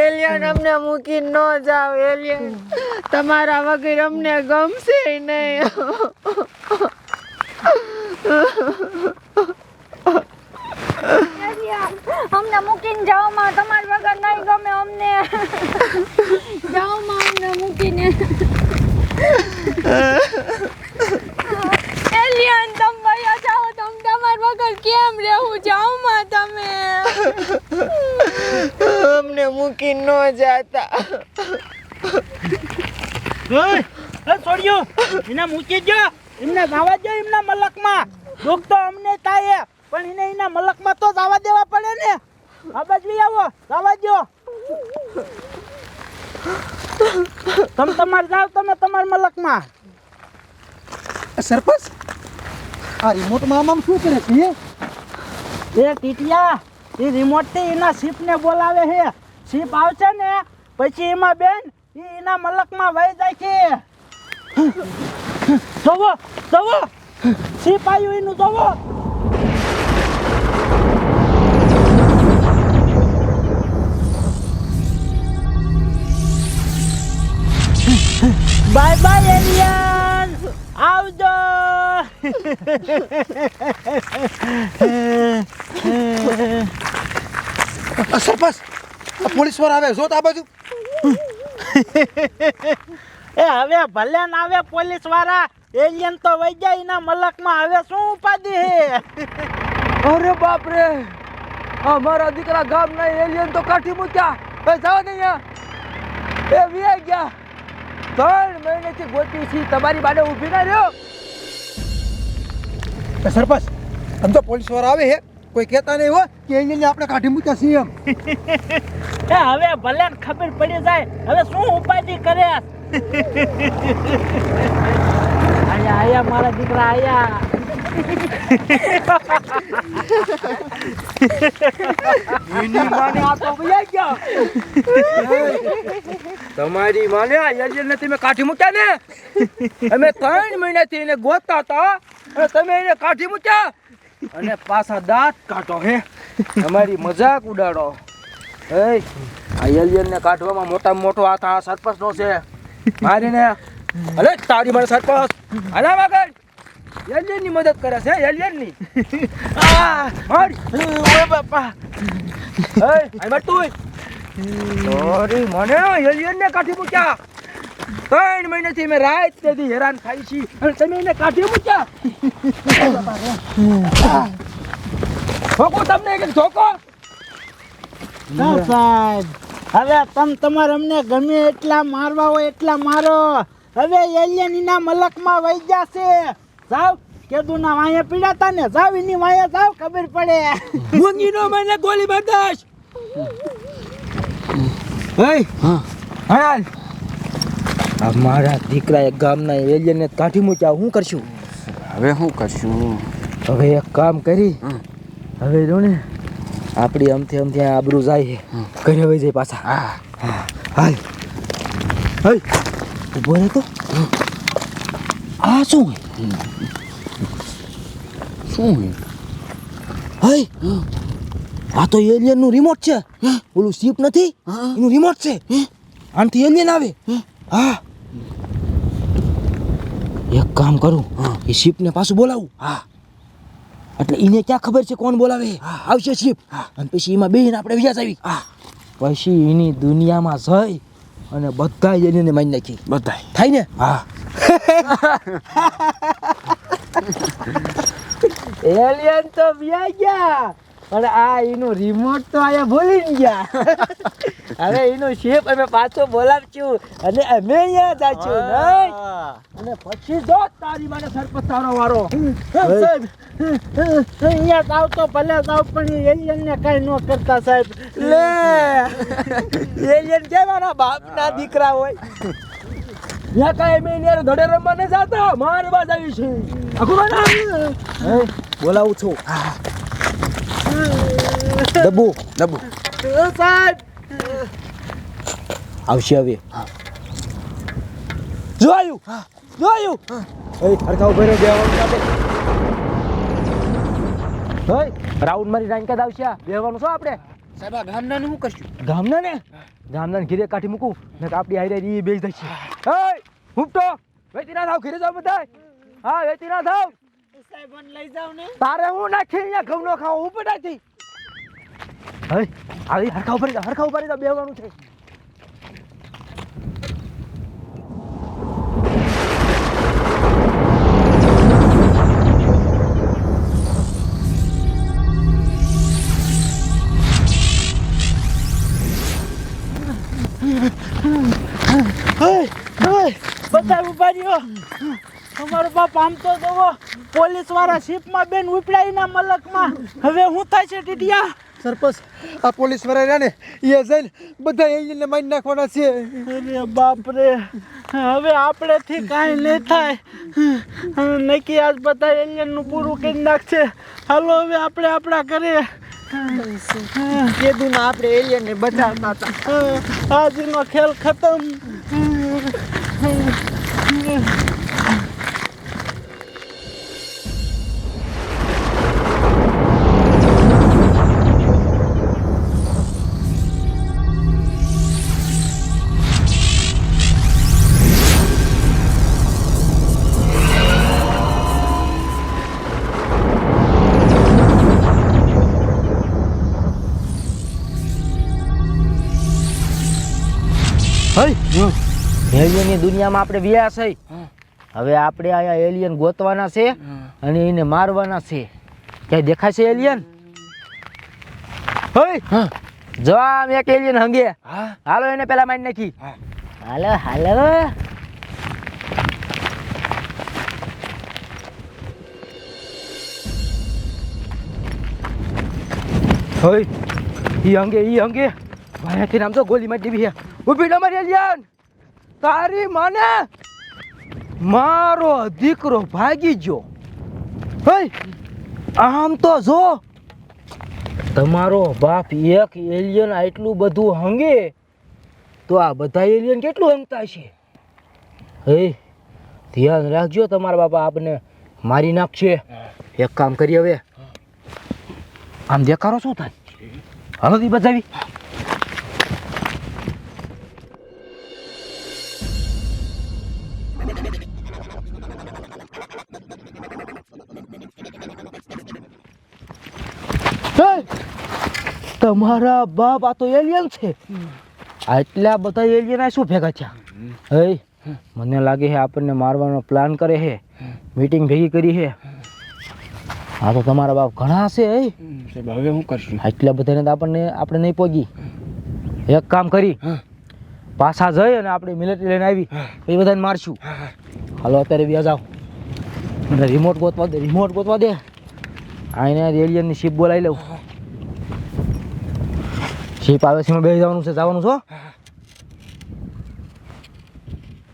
Alien અમને મૂકી ન જાવ એલિયન. તમારા વગર અમને ગમશે નહીં. અમને મૂકીને જાઓ માં. વગર નહીં ગમે અમને. જાઓ અમને મૂકીને. એલિયન, તમે જાઓ તમે તમારી વગર કેમ રહેવું? જાઓ માં તમે. મૂકી ન જાતા. છોડ્યો એને મૂકી દો. એમને જવા દો એમના મલકમાં. દુઃખ તો અમને થાય પણ એને એના મલકમાં તો જવા દેવા પડે ને. આબાજ બાજુ આવો જવા દો તમે તમારે જાઓ તમે તમારા મલકમાં. સરપંચ આ રિમોટમાં આમ શું કરે છે? એ ટીટિયા એ રિમોટથી એના શીપને બોલાવે છે. શીપ આવશે ને, પછી એમાં બેન એના મલકમાં વહી જાય છે. જોવો જોવો. શીપ આવ્યું એનું, જોવો. બાય બાય એલિયન આવજો. સરપંચ પોલીસવાળા આવે જો તો આ બાજુ. એ હવે ભલે ના આવે પોલીસવાળા એલિયન તો વઈ જાય એના મલકમાં. હવે શું ઉપાધિ હે? અરે બાપ રે અમારા દીકરા ગામ ના એલિયન તો કાઠી મૂક્યા. એ જાવ નહીં એ વી ગયા. ત્રણ મહિનેથી ગોતી છી તમારી બાને ઊભી ના રહ્યો. સરપંચ આમ તો પોલીસવાળા આવે છે કોઈ કહેતા નહીં હોય કે અહીંયા આપણે કાઢી મૂક્યા છીએ એમ. હવે ભલે ખબર પડી જાય. હવે શું ઉપાધિ કરે? આયા આયા મારા દીકરા આયા. તમારી માને એલિયન તમે કાઠી મૂક્યા ને? અમે ત્રણ મહિનાથી એને ગોતતા હતા. તમે એને કાઠી મૂક્યા? અને પાછા દાંત કાઢો, હે? અમારી મજાક ઉડાડો. એ આ એલિયન ને કાઢવામાં મોટા મોટો હાથ આ સરપંચ નો છે. મારીને. અરે તારી મારે સરપંચ. આના મગર એલિયનની મદદ કરે છે એલિયનની આ, માર. ઓય બાપા. એ આઈ તું સોરી, મને એલિયન ને કાઢી મૂક્યા. ત્રણ મહિનાથી મેં રાત તેથી હેરાન થાય છી અને તમે એને કાઢી મૂક્યા. ઠોકો તમને કે ઠોકો. ના સાહેબ. હવે તમ તમારે અમને ગમે એટલા મારવા હોય એટલા મારો. હવે એલિયન એના મલકમાં વહી જશે. જાવ. કેદુના વાયા પીડાતા ને જાવ એની વાંહે જાવ ખબર પડે. મુંગીનો મને ગોલી બરદાશ. હે? હા હાલ. અમારા દીકરાએ ગામના એલિયનને કાઢી મૂક્યા. હું કરશું? હવે શું કરશું? હવે એક કામ કરી. હવે જો ને આપણી અમથી અમથી આબરૂ જાય. ઘરે વહી જાય પાછા. હા. હાલ. હાલ. ઊભો રહે તો આ શું શું? હઈ આ તો એલિયનનું રિમોટ છે ઓલું શીપ નથી. એનું રિમોટ છે. આનાથી એલિયન આવે. હા. કામ કરું. એ શીપ ને પાછું બોલાવું. હા. એટલે એને ક્યાં ખબર છે કોણ બોલાવે? આવશે શિપ. અને પછી એમાં બેહીને આપણે વ્યાજ આવી. પછી એની દુનિયામાં જઈ અને બધા એને મારી નાખી. બધાય. થાય ને? હા. એલિયન તો વ્યા ગયા પણ આ એનું રિમોટ તો આયા ભૂલી ગયા. હવે એનું શેપ અમે પાછો બોલાવશું અને અમે અહીંયા જાશું નહીં? અને પછી જો તારી મને સરપંચ તારો વારો. સાહેબ. અહીંયા તાવ તો ભલે તાવ પણ એલિયન ને કઈ ન કરતા સાહેબ. લે. એલિયન કેવાના બાપના દીકરા હોય. ત્યાં કાંઈ મેં એની ધડે રમવા ને જાતા. મારવા જ છે. આખું બોલાવું છું. ડબ્બુ ડબ્બુ. સાહેબ. આવશે હવે. જોયું? જોયું? એ હરખા ઊભો રહ્યો બેવાનું સાથે. રાઉન્ડ મારી રાંકા જ આવશે બેવાનું શું આપણે? સાહેબ આ ગામના શું કરશું ગામના ને રામદાન ઘીરે કાઢી મૂકું ને તો આપણી રહી એ બેસી જશે. હે હુપટો વેતી ના થાવ ઘીરે જાવ બધા હા વેતી ના થાવ. સાહેબ લઈ જાવ ને. તારે હું નાખી અહીંયા ઘઉં નો ખાવ ઉપડાથી હે આવી હરખા ઉપર જા હરખા ઉપર બેવાનું બેહવાનું છે અમારો બાપ આમ તો જોવો પોલીસવાળા શીપમાં બેન ઉપડાઈના મલકમાં. હવે હું થાય છે ટીટિયા? સરપંચ આ પોલીસવાળા રહ્યા ને એ જઈને બધા એન્જિનને મારી નાખવાના છે. અરે બાપ રે હવે આપણેથી કાંઈ નહીં થાય. નક્કી આજ બધા એલિયનનું પૂરું કરી નાખશે. હાલો હવે આપણે આપણા ઘરે. ને આપણે એલિયન ને બચાવતા હતા. આજનો ખેલ ખતમ. Hey, yeah. એલિયનની દુનિયામાં આપણે વ્યા છે. હવે આપણે અહીંયા એલિયન ગોતવાના છે અને એને મારવાના છે. ક્યાંય દેખાય છે એલિયન હોય જવા મેં એક એલિયન હંગે. હાલો એને પેલા મારી નાખી. હાલો હાલો. હોય ઈ અંગે ઈ અંગે મારાથી નામ તો ગોલી મારી દીધી ઊભી ન મારી એલિયન તારી માને મારો દીકરો ભાગી ગયો. આમ તો જો. તમારો બાપ એક એલિયન આટલું બધું હંગે, તો આ બધા એલિયન કેટલું હંગતા છે હે ધ્યાન રાખજો તમારા બાપા, આપને મારી નાખશે. એક કામ કરી હવે. આમ દેખાડો શું થાય? હાલો દી તમારા બાપ આ તો એલિયન છે. આટલા બધા એલિયન શું ભેગા થયા? હે? મને લાગે છે આપણને મારવાનો પ્લાન કરે છે. મીટિંગ ભેગી કરી છે. આ તો તમારા બાપ ઘણા હશે હે? હવે હું કરશું? આટલા બધાને તો આપણને આપણે નહીં પહોંચી એક કામ કરી. પાછા જઈ અને આપણે મિલિટરી લઈને આવી. એ બધાને મારશું. હાલો અત્યારે વ્યાજ આવ મને રિમોટ ગોતવા દે રિમોટ ગોતવા દે. આને એલિયનની શીપ બોલાવી લઉં. શીપ આવે છે બેસી જવાનું છે જવાનું છો?